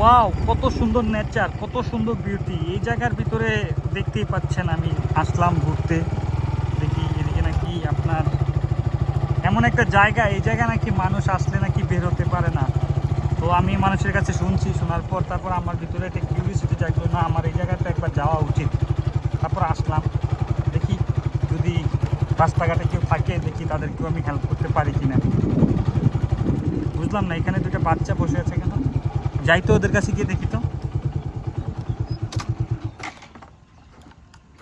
Wow কত সুন্দর nature কত সুন্দর বিউটি এই জায়গার ভিতরে দেখতেই পাচ্ছেন আমি, আসলাম ঘুরতে। দেখি এদিকে নাকি আপনার এমন একটা জায়গা, এই জায়গা নাকি মানুষ আসলে নাকি বের হতে পারে না। তো আমি মানুষের কাছে শুনছি, শোনার পর তারপর আমার ভিতরে একটা কিউরিয়াসিটি জাগলো, না, আমার এই জায়গাটা একবার যাওয়া উচিত। তারপর আসলাম। দেখি যদি রাস্তাঘাটে কেউ থাকে, দেখি তাদেরকেও আমি হেল্প করতে পারি কিনা। বুঝলাম না, এখানে দুটো বাচ্চা বসে আছে কেন যাই তো ওদের কাছে গিয়ে দেখি তো।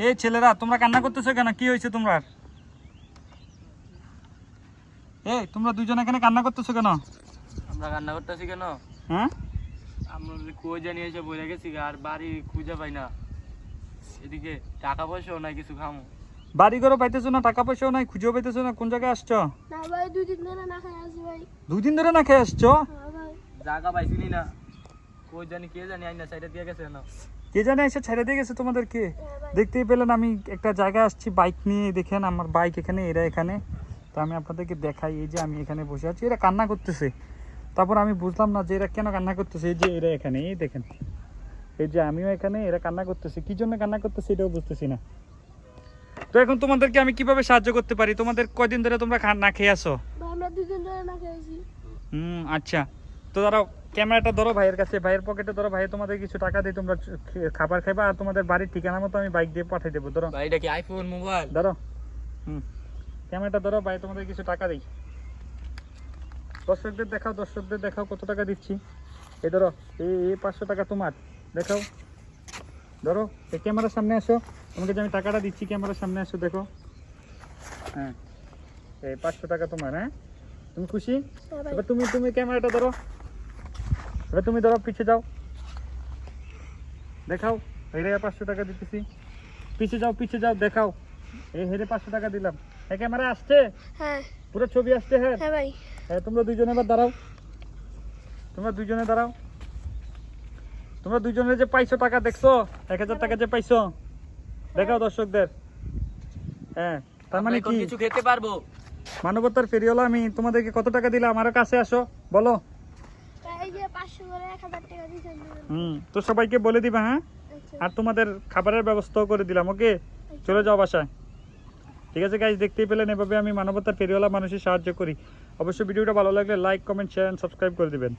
এই ছেলেরা তোমরা কান্না করতেছো কেন? কি হয়েছে তোমরা? এই তোমরা দুজন এখানে কান্না করতেছো কেন? আমরা কান্না করতেছি কেন? হ্যাঁ? আমরা কই জানি এসে বইরে গেছি আর বাড়ি খুঁজে পাই না। এদিকে টাকা পয়সাও নাই কিছু খামো। বাড়ি ঘরও পাইতেছো না টাকা পয়সাও নাই খুঁজেও পাইতেছো না কোন জায়গায় আসছো? না ভাই দুই দিন ধরে না খাই আছি ভাই। দুই দিন ধরে না খেয়ে আসছো? হ্যাঁ ভাই। জায়গা পাইছিনি না। কই জানি কে জানি আইনা সাইডে দিয়ে গেছে না কে জানে এসে ছেড়ে দিয়ে গেছে তোমাদেরকে দেখতেই পেলেন আমি একটা জায়গায় আসছি বাইক নিয়ে দেখেন আমার বাইক এখানে এরা এখানে। তো আমি আপনাদেরকে দেখাই এই যে আমি এখানে বসে আছি এরা কান্না করতেছে। তারপর আমি বুঝলাম না যে এরা কেন কান্না করতেছে এই যে এরা এখানে এই দেখেন। এই যে আমিও এখানে এরা কান্না করতেছে। কি জন্য কান্না করতেছে এটাও বুঝতেছি না। তো এখন তোমাদেরকে আমি কীভাবে সাহায্য করতে পারি? তোমাদের কয়দিন ধরে তোমরা না খেয়ে আসো আমরা দুই ধরে না খাইছি হুম আচ্ছা। তো দাঁড়াও ক্যামেরাটা ধরো ভাইয়ের কাছে ভাইয়ের পকেটে ধরো ভাই তোমাদের কিছু টাকা দিয়ে তোমরা খাবার খাইবা আর তোমাদের বাড়ির ঠিকানা মতো আমি বাইক দিয়ে পাঠিয়ে দেবো ধরো। ভাই এটা কি আইফোন মোবাইল ধরো। হুম। ক্যামেরাটা ধরো ভাই তোমাদের কিছু টাকা দিই। দর্শকদের দেখাও দর্শকদের দেখাও কত টাকা দিচ্ছি। এই ধরো এই এই পাঁচশো টাকা তোমার দেখাও। ধরো এই ক্যামেরার সামনে আসো তোমাকে যে আমি টাকাটা দিচ্ছি ক্যামেরার সামনে আসো দেখো। হ্যাঁ এই পাঁচশো টাকা তোমার হ্যাঁ? তুমি খুশি? হ্যাঁ এবার তুমি তুমি ক্যামেরাটা ধরো। এবার তুমি ধরো পিছে যাও। দেখাও হেরে পাঁচশো টাকা দিতেছি। পিছে যাও পিছে যাও দেখাও। এই হেরে পাঁচশো টাকা দিলাম। এই ক্যামেরা আসছে? হ্যাঁ। পুরো ছবি আসছে হ্যাঁ? হ্যাঁ ভাই। হ্যাঁ তোমরা দুইজনে এবার দাঁড়াও। তোমরা দুইজনে দাঁড়াও। তোমরা দুইজনে যে পাইছো টাকা দেখছ? এক হাজার টাকা যে পাইছো। দেখাও দর্শকদের। হ্যাঁ তার মানে কি? কিছু খেতে পারব। মানবতার ফেরিওয়ালা আমি তোমাদেরকে কত টাকা দিলাম? আমার কাছে আসো বলো। হুম তো সবাইকে বলে দিবা হ্যাঁ? আচ্ছা। আর তোমাদের খাবারের ব্যবস্থাও করে দিলাম ওকে? চলে যাও বাসায়। ঠিক আছে গাইজ দেখতেই পেলেন এভাবে আমি মানবতার ফেরিওয়ালা মানুষের সাহায্য করি। অবশ্যই ভিডিওটা ভালো লাগলে লাইক কমেন্ট শেয়ার সাবস্ক্রাইব করে দিবেন।